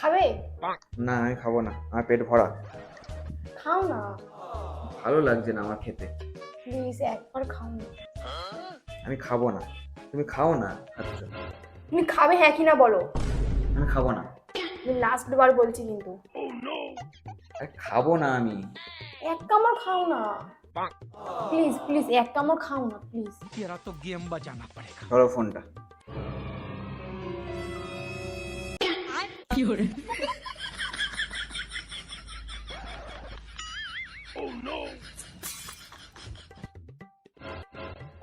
খাবে? না আমি খাব না। আমার পেট ভরা। খাও না। ভালো লাগছে না আমার খেতে। প্লিজ একবার খাও না। আমি খাব না। তুমি খাও না আচ্ছা তুমি খাবে হ্যাঁ কি না বলো। আমি খাব না। তুমি লাস্ট বার বলছি কিন্তু। খাব না আমি। এক কামড় খাও না। প্লিজ প্লিজ এক কামড় খাও না প্লিজ তেরা তো গেম বাজানা পড়ে ধরো ফোনটা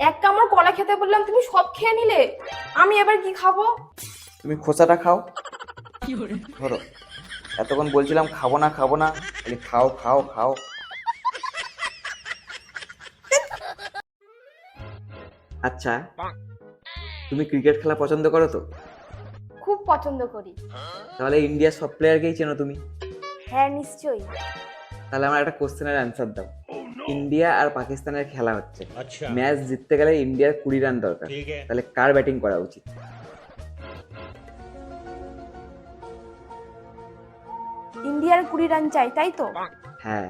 এক কামড় কলা খেতে বললাম তুমি সব খেয়ে নিলে। আমি এবার কি খাব? তুমি খোসাটা খাও। ধরো। এতক্ষণ বলছিলাম খাব না খাব না। খাও খাও খাও। আচ্ছা তুমি ক্রিকেট খেলা পছন্দ করো তো? পছন্দ করি। তাহলে ইন্ডিয়ার সব প্লেয়ারকেই চেনো তুমি? হ্যাঁ নিশ্চয়ই। তাহলে আমার একটা কোশ্চেনের অ্যান্সার দাও। oh, ইন্ডিয়া আর পাকিস্তানের খেলা হচ্ছে। আচ্ছা। ম্যাচ জিততে গেলে ইন্ডিয়ার কুড়ি রান দরকার। তাহলে কার ব্যাটিং করা উচিত? ইন্ডিয়ার কুড়ি রান চাই তাই তো? হ্যাঁ।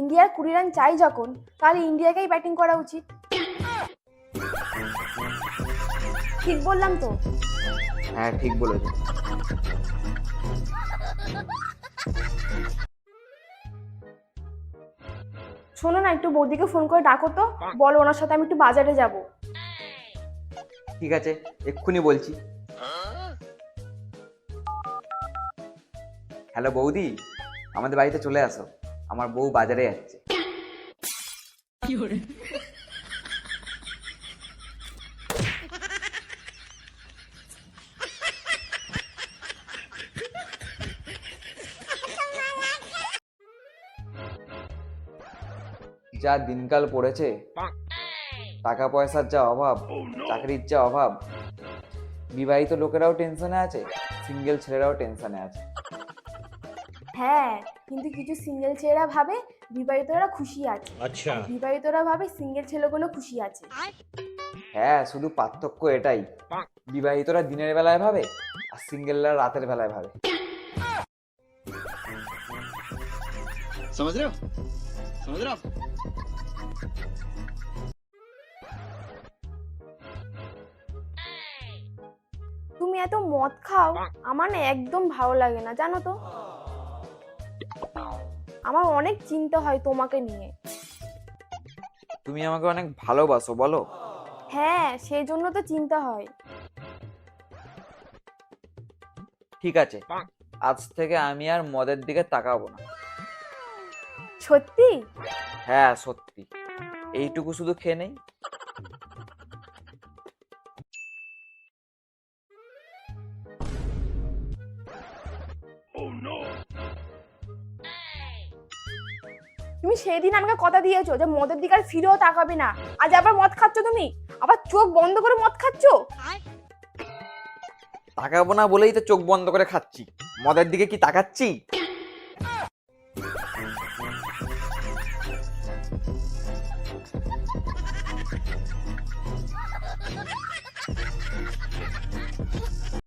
ইন্ডিয়ার কুড়ি রান চাই যখন তাহলে ইন্ডিয়াকেই ব্যাটিং করা উচিত? ঠিক বললাম তো? হ্যাঁ ঠিক বলেছ। শোনো না একটু বৌদিকে ফোন করে ডাকো তো। বলো ওনার সাথে আমি একটু বাজারে যাব। ঠিক আছে এক্ষুনি বলছি। হ্যালো বৌদি আমাদের বাড়িতে চলে আসো। আমার বউ বাজারে যাচ্ছে। যা দিনকাল পড়েছে টাকা পয়সার যা অভাব oh, চাকরির যা অভাব বিবাহিত লোকেরাও টেনশনে আছে সিঙ্গেল ছেলেরাও টেনশনে আছে। হ্যাঁ কিন্তু কিছু সিঙ্গেল ছেলেরা ভাবে বিবাহিতরা খুশি আছে। আচ্ছা। বিবাহিতরা ভাবে সিঙ্গেল ছেলেগুলো খুশি আছে। হ্যাঁ শুধু পার্থক্য এটাই। বিবাহিতরা দিনের বেলায় ভাবে আর সিঙ্গেলরা রাতের বেলায় ভাবে। समझ रहे हो समझ रहे हो आप? তুমি এত মদ খাও আমার না একদম ভালো লাগে না জানো তো আমার অনেক চিন্তা হয় তোমাকে নিয়ে তুমি আমাকে অনেক ভালোবাসো বলো হ্যাঁ সেই জন্য তো চিন্তা হয় ঠিক আছে আজ থেকে আমি আর মদের দিকে তাকাবো না। সত্যি? হ্যাঁ সত্যি। এইটুকু শুধু খেয়ে নেই। তুমি সেই দিন আমাকে কথা দিয়েছ যে মদের দিকে আর ফিরেও তাকাবে না। আজ আবার মদ খাচ্ছ তুমি? আবার চোখ বন্ধ করে মদ খাচ্ছ? তাকাবো না বলেই তো চোখ বন্ধ করে খাচ্ছি। মদের দিকে কি তাকাচ্ছি?